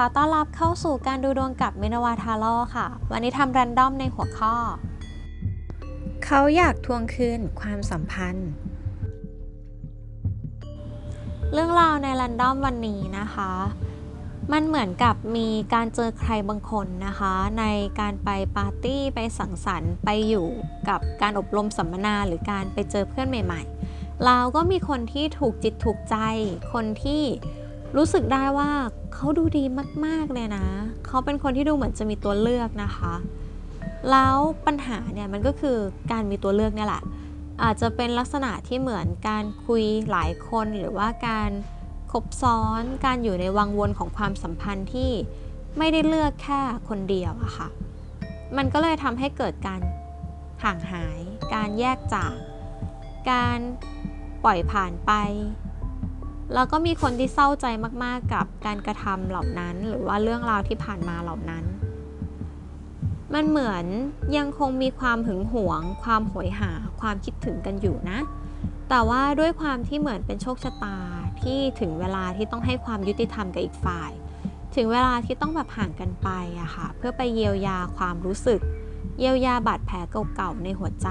อต้อนรับเข้าสู่การดูดวงกับมินาวาทาโร่ค่ะ วันนี้ทำแรนดอมในหัวข้อ เขาอยากทวงคืนความสัมพันธ์ เรื่องราวในแรนดอมวันนี้นะคะ มันเหมือนกับมีการเจอใครบางคนนะคะ ในการไปปาร์ตี้ไปสังสรรค์ไปอยู่กับการอบรมสัมมนาหรือการไปเจอเพื่อนใหม่ ๆ เราก็มีคนที่ถูกจิตถูกใจคนที่ รู้สึกได้ว่าเขาดูดีมากๆเลยนะ เขาเป็นคนที่ดูเหมือนจะมีตัวเลือกนะคะ แล้วปัญหาเนี่ยมันก็คือการมีตัวเลือกเนี่ยแหละ อาจจะเป็นลักษณะที่เหมือนการคุยหลายคนหรือว่าการคบซ้อน การอยู่ในวังวนของความสัมพันธ์ที่ไม่ได้เลือกแค่คนเดียวอะค่ะ มันก็เลยทำให้เกิดการห่างหาย การแยกจาก การปล่อยผ่านไป แล้วก็มีคนที่เศร้าใจมากๆกับการกระทำเหล่านั้น หรือว่าเรื่องราวที่ผ่านมาเหล่านั้น มันเหมือนยังคงมีความหึงหวง ความโหยหา ความคิดถึงกันอยู่นะ แต่ว่าด้วยความที่เหมือนเป็นโชคชะตาที่ถึงเวลาที่ต้องให้ความยุติธรรมกับอีกฝ่าย ถึงเวลาที่ต้องแบบห่างกันไปอะค่ะ เพื่อไปเยียวยาความรู้สึก เยียวยาบาดแผลเก่าๆในหัวใจ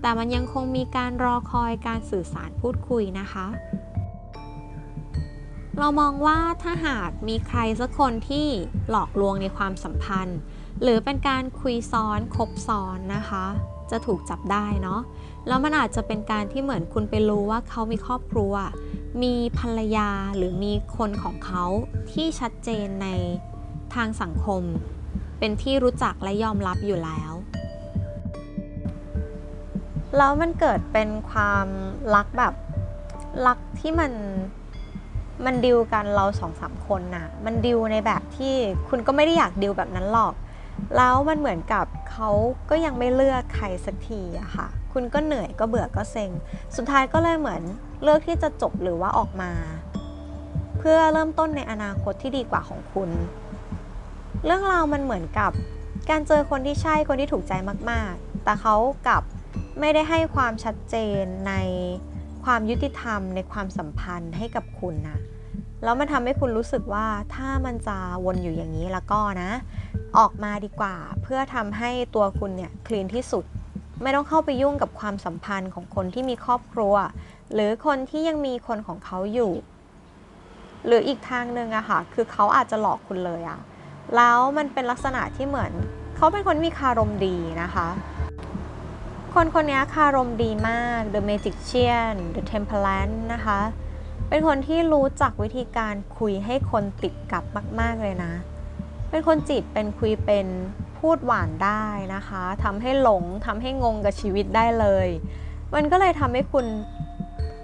แต่มันยังคงมีการรอคอยการสื่อสารพูดคุยนะคะ เรามองว่าถ้าหากมีใครสักคนที่หลอกลวงในความสัมพันธ์ หรือเป็นการคุยซ้อนคบซ้อนนะคะ จะถูกจับได้เนาะแล้วมันอาจจะเป็นการที่เหมือนคุณไปรู้ว่าเขามีครอบครัว มีภรรยาหรือมีคนของเขาที่ชัดเจนในทางสังคม เป็นที่รู้จักและยอมรับอยู่แล้ว แล้วมันเกิดเป็นความรักแบบรักที่มันมันดิวกันเราสองสามคนน่ะ มันดิวในแบบที่คุณก็ไม่ได้อยากดิวแบบนั้นหรอก แล้วมันเหมือนกับเขาก็ยังไม่เลือกใครสักทีอะค่ะ คุณก็เหนื่อยก็เบื่อก็เซ็ง สุดท้ายก็เลยเหมือนเลือกที่จะจบหรือว่าออกมา เพื่อเริ่มต้นในอนาคตที่ดีกว่าของคุณ เรื่องราวมันเหมือนกับการเจอคนที่ใช่คนที่ถูกใจมาก ๆ แต่เขากับ ไม่ได้ให้ความชัดเจนในความยุติธรรมในความสัมพันธ์ให้กับคุณนะแล้วมันทำให้คุณรู้สึกว่าถ้ามันจะวนอยู่อย่างนี้แล้วก็นะ ออกมาดีกว่าเพื่อทำให้ตัวคุณเนี่ยคลีนที่สุด ไม่ต้องเข้าไปยุ่งกับความสัมพันธ์ของคนที่มีครอบครัว หรือคนที่ยังมีคนของเขาอยู่ หรืออีกทางหนึ่งอะค่ะคือเขาอาจจะหลอกคุณเลยอะแล้วมันเป็นลักษณะที่เหมือน เขาเป็นคนมีคารมดีนะคะ คนคนนี้คารมดีมาก The Magician The Temperance นะคะ เป็นคนที่รู้จักวิธีการคุยให้คนติดกับมาก ๆ เลยนะ เป็นคนจีบเป็นคุยเป็นพูดหวานได้นะคะทำให้หลงทำให้งงกับชีวิตได้เลย มันก็เลยทำให้คุณ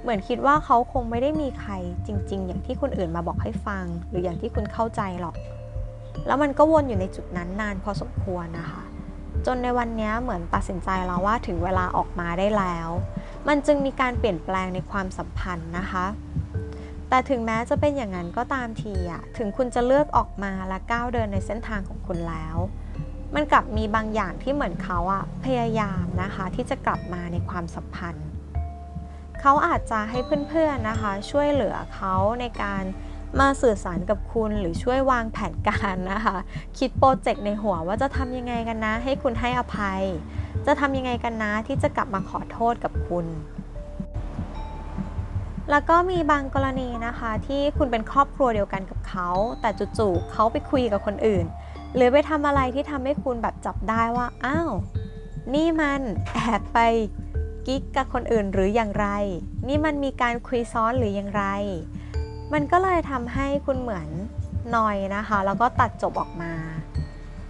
เหมือนคิดว่าเขาคงไม่ได้มีใครจริง ๆ อย่างที่คนอื่นมาบอกให้ฟัง หรืออย่างที่คุณเข้าใจหรอก แล้วมันก็วนอยู่ในจุดนั้นนานพอสมควรนะคะ จนในวันนี้เหมือนตัดสินใจแล้วว่าถึงเวลาออกมาได้แล้ว มันจึงมีการเปลี่ยนแปลงในความสัมพันธ์นะคะ แต่ถึงแม้จะเป็นอย่างนั้นก็ตามทีอะถึงคุณจะเลือกออกมาและก้าวเดินในเส้นทางของคุณแล้ว มันกลับมีบางอย่างที่เหมือนเขาอะพยายามนะคะ ที่จะกลับมาในความสัมพันธ์ เขาอาจจะให้เพื่อนๆนะคะ ช่วยเหลือเขาในการ มาสื่อสารกับคุณหรือช่วยวางแผนการนะคะ คิดโปรเจกต์ในหัวว่าจะทำยังไงกันนะ ให้คุณให้อภัย จะทำยังไงกันนะที่จะกลับมาขอโทษกับคุณ แล้วก็มีบางกรณีนะคะ ที่คุณเป็นครอบครัวเดียวกันกับเขา แต่จู่ๆเขาไปคุยกับคนอื่น หรือไปทำอะไรที่ทำให้คุณแบบจับได้ว่าอ้าวนี่มันแอบไปกิ๊กกับคนอื่นหรืออย่างไร นี่มันมีการคุยซ้อนหรืออย่างไร มันก็เลยทำให้คุณเหมือนนอยนะคะ แล้วก็ตัดจบออกมา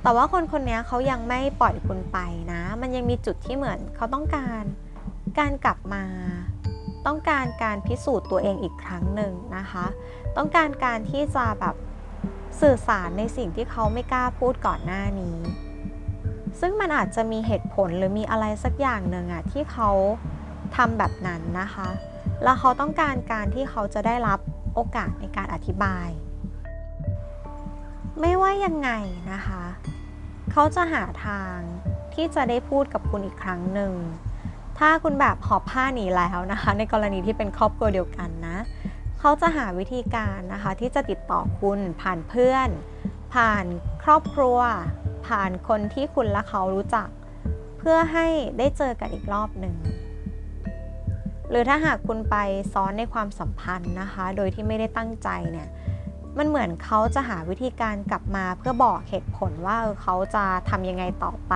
แต่ว่าคนคนนี้เขายังไม่ปล่อยคุณไปนะ มันยังมีจุดที่เหมือนเขาต้องการการกลับมา ต้องการการพิสูจน์ตัวเองอีกครั้งหนึ่งนะคะ ต้องการการที่จะแบบสื่อสารในสิ่งที่เขาไม่กล้าพูดก่อนหน้านี้ ซึ่งมันอาจจะมีเหตุผลหรือมีอะไรสักอย่างหนึ่งอะที่เขาทำแบบนั้นนะคะ แล้วเขาต้องการการที่เขาจะได้รับ โอกาสในการอธิบาย ไม่ว่ายังไงนะคะ เขาจะหาทางที่จะได้พูดกับคุณอีกครั้งหนึ่ง ถ้าคุณแบบหอบผ้าหนีแล้วนะคะ ในกรณีที่เป็นครอบครัวเดียวกันนะ เขาจะหาวิธีการนะคะที่จะติดต่อคุณผ่านเพื่อน ผ่านครอบครัว ผ่านคนที่คุณและเขารู้จัก เพื่อให้ได้เจอกันอีกรอบหนึ่ง หรือถ้าหากคุณไปซ้อนในความสัมพันธ์นะคะ โดยที่ไม่ได้ตั้งใจเนี่ยมันเหมือนเขาจะหาวิธีการกลับมาเพื่อบอกเหตุผลว่าเขาจะทำยังไงต่อไป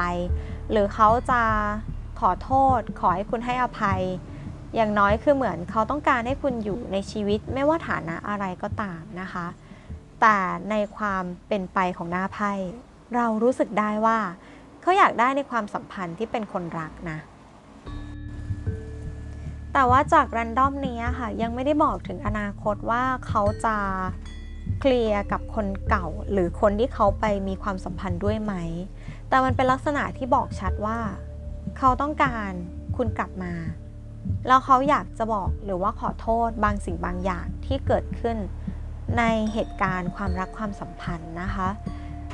หรือเขาจะขอโทษ ขอให้คุณให้อภัย อย่างน้อยคือเหมือนเขาต้องการให้คุณอยู่ในชีวิตไม่ว่าฐานะอะไรก็ตามนะคะ แต่ในความเป็นไปของหน้าไพ่เรารู้สึกได้ว่า เขาอยากได้ในความสัมพันธ์ที่เป็นคนรักนะ แต่ว่าจากรันดอมนี้ค่ะ ยังไม่ได้บอกถึงอนาคตว่าเขาจะเคลียร์กับคนเก่า หรือคนที่เขาไปมีความสัมพันธ์ด้วยไหม แต่มันเป็นลักษณะที่บอกชัดว่า เขาต้องการคุณกลับมา แล้วเขาอยากจะบอกหรือว่าขอโทษบางสิ่งบางอย่างที่เกิดขึ้นในเหตุการณ์ความรักความสัมพันธ์นะคะ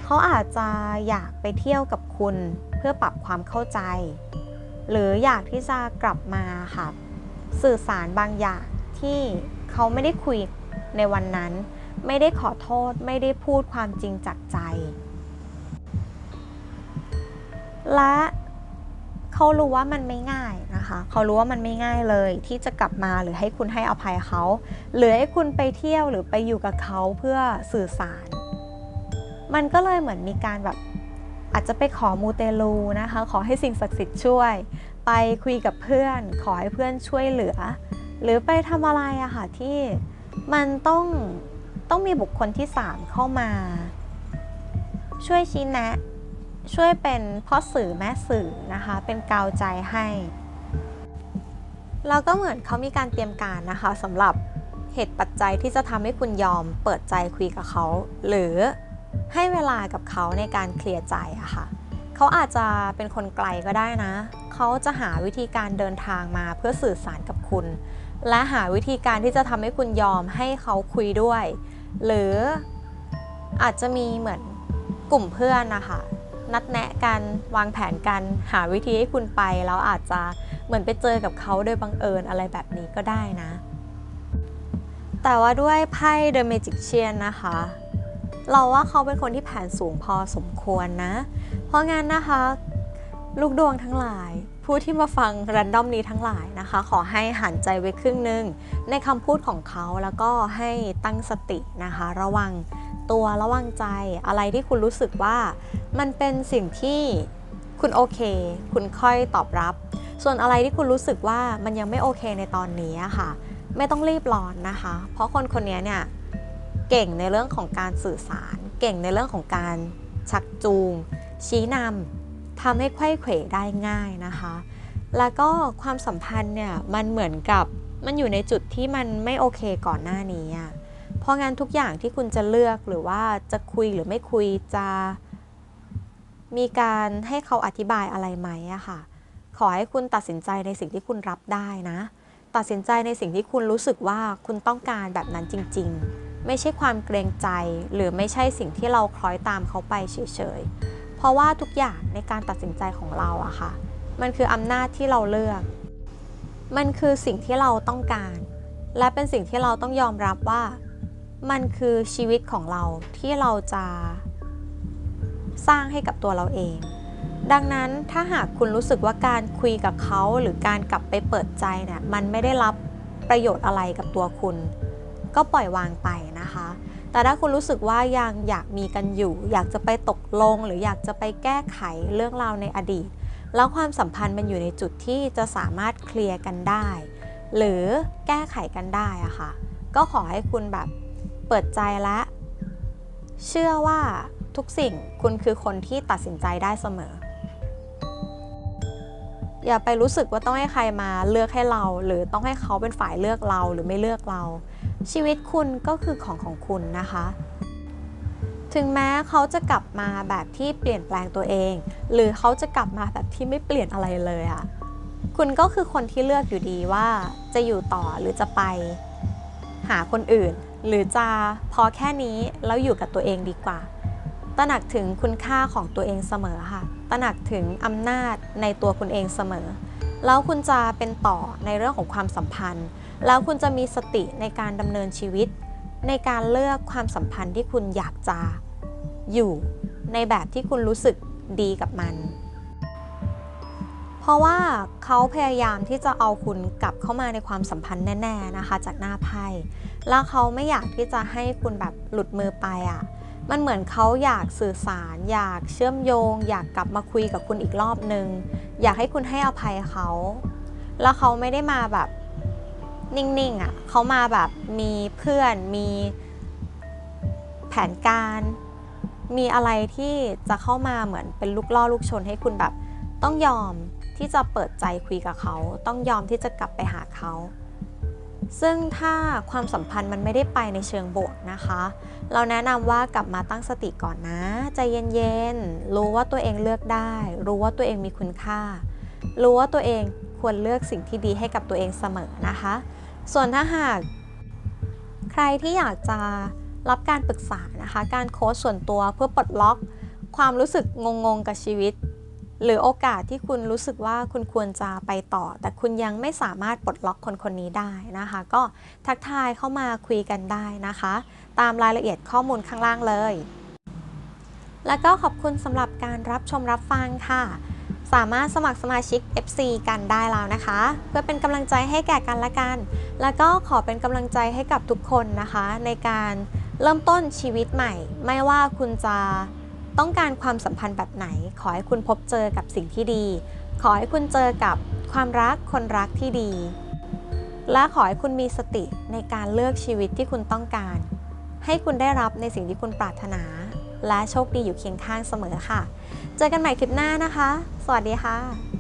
เขาอาจจะอยากไปเที่ยวกับคุณเพื่อปรับความเข้าใจ หรืออยากที่จะกลับมาค่ะ สื่อสารบางอย่างที่เขาไม่ได้คุยในวันนั้น ไม่ได้ขอโทษไม่ได้พูดความจริงจากใจ และเขารู้ว่ามันไม่ง่ายนะคะเขารู้ว่ามันไม่ง่ายเลยที่จะกลับมาหรือให้คุณให้อภัยเขา หรือให้คุณไปเที่ยวหรือไปอยู่กับเขาเพื่อสื่อสาร มันก็เลยเหมือนมีการแบบอาจจะไปขอมูเตลูนะคะ ขอให้สิ่งศักดิ์สิทธิ์ช่วย ไปคุยกับเพื่อน ขอให้เพื่อนช่วยเหลือ หรือไปทำอะไรอะค่ะที่มันต้องต้องมีบุคคลที่ 3 เข้ามา ช่วยชี้แนะ ช่วยเป็นพ่อสื่อแม่สื่อนะคะ เป็นกาวใจให้แล้วก็เหมือนเขามีการเตรียมการนะคะสำหรับเหตุปัจจัยที่จะทำให้คุณยอมเปิดใจคุยกับเขา หรือให้เวลากับเขาในการเคลียร์ใจอะค่ะเขาอาจจะเป็นคนไกลก็ได้นะ เขาจะหาวิธีการเดินทางมาเพื่อสื่อสารกับคุณ และหาวิธีการที่จะทำให้คุณยอมให้เขาคุยด้วย หรืออาจจะมีเหมือนกลุ่มเพื่อนนะคะนัดแนะกันวางแผนกันหาวิธีให้คุณไป แล้วอาจจะเหมือนไปเจอกับเขาโดยบังเอิญอะไรแบบนี้ก็ได้นะ แต่ว่าด้วยไพ่ The Magician นะคะ เราว่าเขาเป็นคนที่แผนสูงพอสมควรนะ เพราะงั้นนะคะ ลูกดวงทั้งหลาย ผู้ที่มาฟังรันดอมนี้ทั้งหลายนะคะ ขอให้หันใจไว้ครึ่งหนึ่งในคำพูดของเขาแล้วก็ให้ตั้งสตินะคะ ระวังตัวระวังใจอะไรที่คุณรู้สึกว่า มันเป็นสิ่งที่คุณโอเค คุณค่อยตอบรับ ส่วนอะไรที่คุณรู้สึกว่ามันยังไม่โอเคในตอนนี้ค่ะ ไม่ต้องรีบร้อนนะคะ เพราะคนคนนี้เนี่ยเก่งในเรื่องของการสื่อสาร เก่งในเรื่องของการชักจูง ชี้นำ ทำให้ไขว้เขวได้ง่ายนะคะ แล้วก็ความสัมพันธ์เนี่ยมันเหมือนกับมันอยู่ในจุดที่มันไม่โอเคก่อนหน้านี้อะเพราะงั้นทุกอย่างที่คุณจะเลือกหรือว่าจะคุยหรือไม่คุยจะมีการให้เขาอธิบายอะไรไหมอะค่ะ ขอให้คุณตัดสินใจในสิ่งที่คุณรับได้นะ ตัดสินใจในสิ่งที่คุณรู้สึกว่าคุณต้องการแบบนั้นจริง ๆ ไม่ใช่ความเกรงใจ หรือไม่ใช่สิ่งที่เราคล้อยตามเขาไปเฉยๆ เพราะว่าทุกอย่างในการตัดสินใจของเราอะค่ะ มันคืออำนาจที่เราเลือก มันคือสิ่งที่เราต้องการ และเป็นสิ่งที่เราต้องยอมรับว่า มันคือชีวิตของเราที่เราจะสร้างให้กับตัวเราเอง ดังนั้นถ้าหากคุณรู้สึกว่าการคุยกับเขาหรือการกลับไปเปิดใจเนี่ยมันไม่ได้รับประโยชน์อะไรกับตัวคุณ ก็ปล่อยวางไปนะคะ แต่ถ้าคุณรู้สึกว่ายังอยากมีกันอยู่ อยากจะไปตกลง หรืออยากจะไปแก้ไขเรื่องราวในอดีต แล้วความสัมพันธ์มันอยู่ในจุดที่จะสามารถเคลียร์กันได้ หรือแก้ไขกันได้อะค่ะ ก็ขอให้คุณแบบเปิดใจและเชื่อว่าทุกสิ่งคุณคือคนที่ตัดสินใจได้เสมอ อย่าไปรู้สึกว่าต้องให้ใครมาเลือกให้เรา หรือต้องให้เขาเป็นฝ่ายเลือกเราหรือไม่เลือกเรา ชีวิตคุณก็คือของของคุณนะคะ ถึงแม้เขาจะกลับมาแบบที่เปลี่ยนแปลงตัวเอง หรือเขาจะกลับมาแบบที่ไม่เปลี่ยนอะไรเลยอะคุณก็คือคนที่เลือกอยู่ดีว่าจะอยู่ต่อหรือจะไป หาคนอื่น หรือจะพอแค่นี้แล้วอยู่กับตัวเองดีกว่า ตระหนักถึงคุณค่าของตัวเองเสมอค่ะ ตระหนักถึงอำนาจในตัวคุณเองเสมอ แล้วคุณจะเป็นต่อในเรื่องของความสัมพันธ์ แล้วคุณจะมีสติในการดำเนินชีวิต ในการเลือกความสัมพันธ์ที่คุณอยากจะอยู่ในแบบที่คุณรู้สึกดีกับมัน เพราะว่าเขาพยายามที่จะเอาคุณกลับเข้ามาในความสัมพันธ์แน่ ๆนะคะ จากหน้าไพ่แล้วเขาไม่อยากที่จะให้คุณแบบหลุดมือไปอะ่ะมันเหมือนเขาอยากสื่อสาร อยากเชื่อมโยง อยากกลับมาคุยกับคุณอีกรอบนึง อยากให้คุณให้อภัยเขา แล้วเขาไม่ได้มาแบบ นิ่งๆอะ่ะเขามาแบบมีเพื่อนมีแผนการ มีอะไรที่จะเข้ามาเหมือนเป็นลูกล่อลูกชนให้คุณแบบต้องยอมที่จะเปิดใจคุยกับเขา ต้องยอมที่จะกลับไปหาเขา ซึ่งถ้าความสัมพันธ์มันไม่ได้ไปในเชิงบวกนะคะ เราแนะนำว่ากลับมาตั้งสติก่อนนะ ใจเย็นๆ รู้ว่าตัวเองเลือกได้ รู้ว่าตัวเองมีคุณค่า รู้ว่าตัวเองควรเลือกสิ่งที่ดีให้กับตัวเองเสมอนะคะ ส่วนถ้าหาก ใครที่อยากจะรับการปรึกษานะคะ การโค้ชส่วนตัวเพื่อปลดล็อกความรู้สึกงงๆกับชีวิต หรือโอกาสที่คุณรู้สึกว่าคุณควรจะไปต่อ แต่คุณยังไม่สามารถปลดล็อกคนคนนี้ได้นะคะ ก็ทักทายเข้ามาคุยกันได้นะคะ ตามรายละเอียดข้อมูลข้างล่างเลย แล้วก็ขอบคุณสำหรับการรับชมรับฟังค่ะ สามารถสมัครสมาชิก FC กันได้แล้วนะคะ เพื่อเป็นกำลังใจให้แก่กันและกัน แล้วก็ขอเป็นกำลังใจให้กับทุกคนนะคะ ในการเริ่มต้นชีวิตใหม่ ไม่ว่าคุณจะต้องการความสัมพันธ์แบบไหน ขอให้คุณพบเจอกับสิ่งที่ดี ขอให้คุณเจอกับความรักคนรักที่ดี และขอให้คุณมีสติในการเลือกชีวิตที่คุณต้องการ ให้คุณได้รับในสิ่งที่คุณปรารถนา และโชคดีอยู่เคียงข้างเสมอค่ะ เจอกันใหม่คลิปหน้านะคะ สวัสดีค่ะ